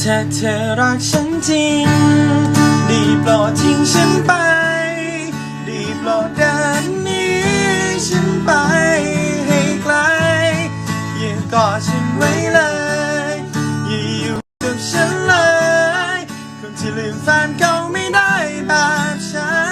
ถ้าเธอรักฉันจริง ดีโปรดทิ้งฉันไป ดีโปรดเดินนี้ฉันไปให้ไกล อย่ากอดฉันไว้เลยอย่าอยู่กับฉันเลย คนที่ลืมแฟนเก่าไม่ได้แบบฉัน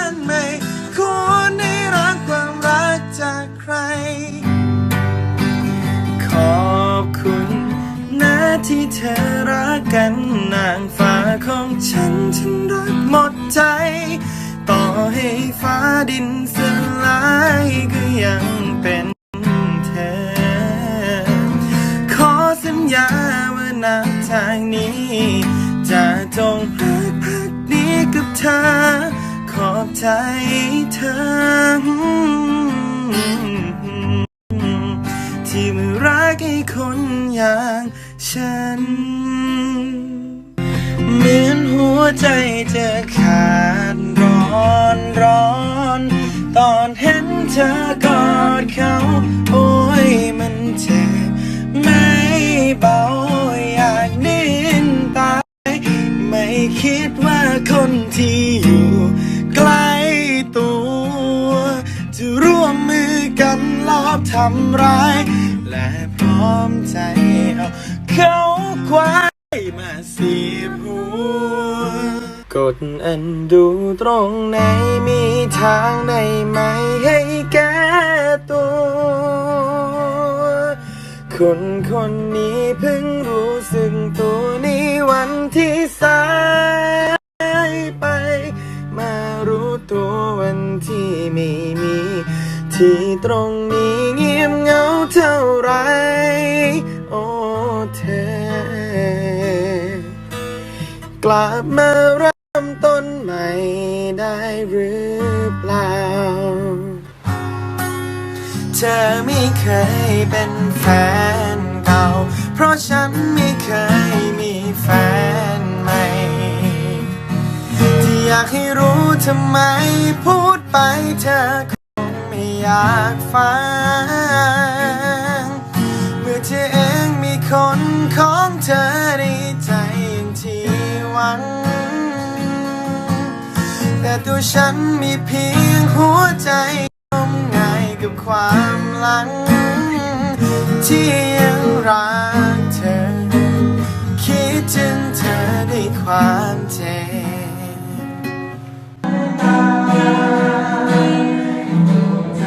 ที่เธอรักกันนางฟ้าของฉันฉันรักหมดใจ ต่อให้ฟ้าดินสลายก็ยังเป็นเธอ ขอสัญญาว่านับทางนี้ จะจงรักพักดีกับเธอ ขอบใจเธอ อย่างฉัน เหมือนหัวใจจะขาดร้อนร้อน ตอนเห็นเธอกอดเขา โอ้ยมันเจ็บไม่เบาอยากดิ้นตาย ไม่คิดว่าคนที่อยู่ใกล้ตัว จะร่วมมือกันลอบทำร้าย และ อมใจเอาเขาควายมาสียบหัวกดอันดูตรงไหนมีทางได้ไหมให้แก้ตัว คนคนนี้เพิ่งรู้สึกตัวในวันที่สายไป มารู้ตัววันที่ไม่มี ที่ตรงนี้ กลับมาเริ่มต้นใหม่ได้หรือเปล่า เธอไม่เคยเป็นแฟนเก่า เพราะฉันไม่เคยมีแฟนใหม่ ที่อยากให้รู้ทำไมพูดไปเธอคงไม่อยากฟังัง แต่ตัวฉันมีเพียงหัวใจงมง่ายกับความหลัง ที่ยังรักเธอ คิดถึงเธอในความเจ็บใจ